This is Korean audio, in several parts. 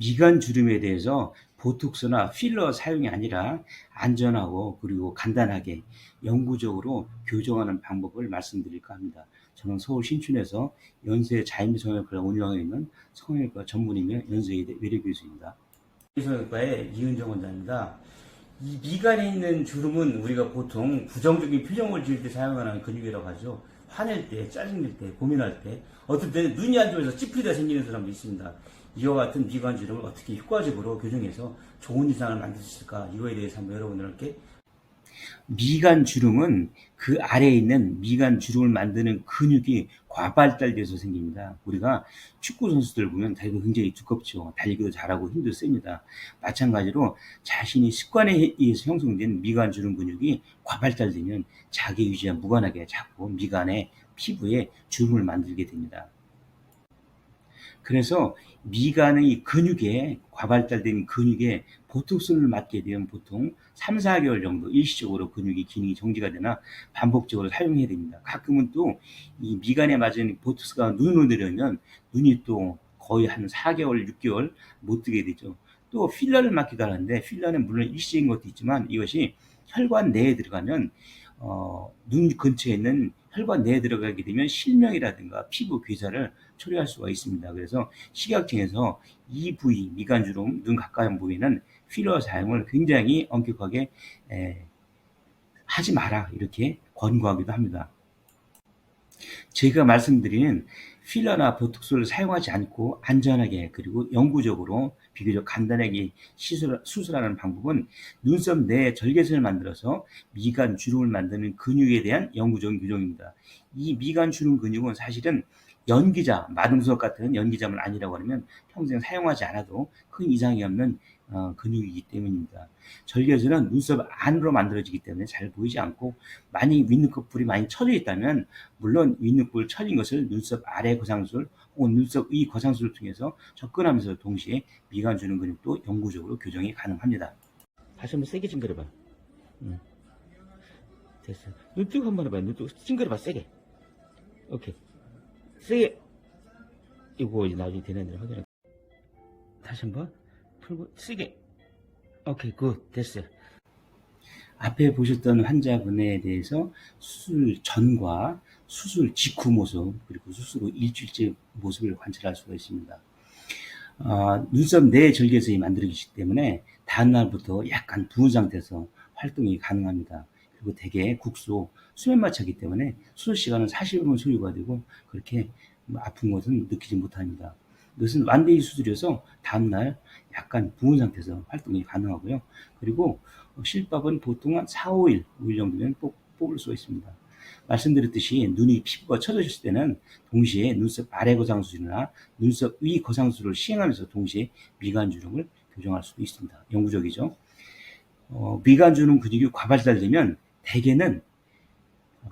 미간 주름에 대해서 보톡스나 필러 사용이 아니라 안전하고 그리고 간단하게 영구적으로 교정하는 방법을 말씀드릴까 합니다. 저는 서울 신촌에서 연세 자연미 성형외과를 운영하고 있는 성형외과 전문이며 연세의대 외래교수입니다. 성형외과의 이은정 원장입니다. 이 미간에 있는 주름은 우리가 보통 부정적인 표정을 지을 때 사용하는 근육이라고 하죠. 화낼 때, 짜증낼 때, 고민할 때, 어떨 때는 눈이 안 좋아서 찌푸리다 생기는 사람도 있습니다. 이와 같은 미간 주름을 어떻게 효과적으로 교정해서 좋은 이상을 만들 수 있을까? 이거에 대해서 한번 여러분들께 미간 주름은 그 아래에 있는 미간 주름을 만드는 근육이 과발달돼서 생깁니다. 우리가 축구 선수들 보면 다리가 굉장히 두껍죠. 달리기도 잘하고 힘도 셉니다. 마찬가지로 자신이 습관에 의해서 형성된 미간 주름 근육이 과발달되면 자기 유지와 무관하게 자꾸 미간에 피부에 주름을 만들게 됩니다. 그래서 미간의 근육에 과발달된 근육에 보톡스를 맞게 되면 보통 3, 4개월 정도 일시적으로 근육이 기능이 정지가 되나 반복적으로 사용해야 됩니다. 가끔은 또 이 미간에 맞은 보톡스가 눈으로 내려면 눈이 또 거의 한 4개월, 6개월 못 뜨게 되죠. 또 필러를 맞기도 하는데 필러는 물론 일시적인 것도 있지만 이것이 혈관 내에 들어가면 어, 눈 근처에 있는 혈관 내에 들어가게 되면 실명이라든가 피부 괴사를 초래할 수가 있습니다. 그래서 식약청에서 이 부위, 미간주름, 눈 가까운 부위는 필러 사용을 굉장히 엄격하게 에, 하지 마라 이렇게 권고하기도 합니다. 제가 말씀드리는 필러나 보톡스를 사용하지 않고 안전하게 그리고 영구적으로 비교적 간단하게 시술, 수술하는 방법은 눈썹 내에 절개선을 만들어서 미간 주름을 만드는 근육에 대한 영구적인 교정입니다. 이 미간 주름 근육은 사실은 연기자, 마등석 같은 연기자물 아니라고 하면 평생 사용하지 않아도 큰 이상이 없는 어, 근육이기 때문입니다. 절개술은 눈썹 안으로 만들어지기 때문에 잘 보이지 않고 만약 윗눈꺼풀이 많이 처져 있다면 물론 윗눈꺼풀 처진 것을 눈썹 아래 거상술 혹은 눈썹 위 거상술을 통해서 접근하면서 동시에 미간 주는 근육도 영구적으로 교정이 가능합니다. 다시 한번 세게 찡그려봐. 응. 됐어. 눈뜨고 한번 해봐. 눈뜨고 찡그려봐 세게. 오케이. 세게. 이거 이제 나중에 되는지 확인해. 다시 한번. 풀고 세게 오케이 굿 됐어요 앞에 보셨던 환자분에 대해서 수술 전과 수술 직후 모습 그리고 수술 후 일주일째 모습을 관찰할 수가 있습니다 어, 눈썹 내 절개선이 만들어지기 때문에 다음날부터 약간 부은 상태에서 활동이 가능합니다 그리고 대개 국소 수면 마취하기 때문에 수술 시간은 40분 소요가 되고 그렇게 아픈 것은 느끼지 못합니다 이것은 완데이 수술이어서 다음날 약간 부은 상태에서 활동이 가능하고요. 그리고 실밥은 보통 한 4, 5일, 5일 정도면 뽑, 뽑을 수가 있습니다. 말씀드렸듯이 눈이 피부가 처져졌을 때는 동시에 눈썹 아래 거상술이나 눈썹 위 거상술을 시행하면서 동시에 미간 주름을 교정할 수도 있습니다. 영구적이죠. 어, 미간 주름 근육이 과발달되면 대개는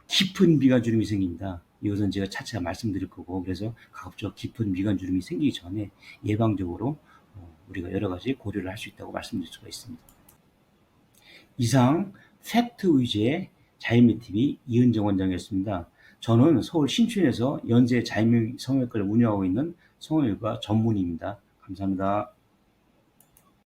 깊은 미간 주름이 생깁니다. 이것은 제가 차차 말씀드릴 거고 그래서 가급적 깊은 미간 주름이 생기기 전에 예방적으로 어, 우리가 여러 가지 고려를 할 수 있다고 말씀드릴 수가 있습니다. 이상 팩트 위주의 자연미 TV 이은정 원장이었습니다. 저는 서울 신촌에서 연세 자연미 성형외과를 운영하고 있는 성형외과 전문의입니다. 감사합니다.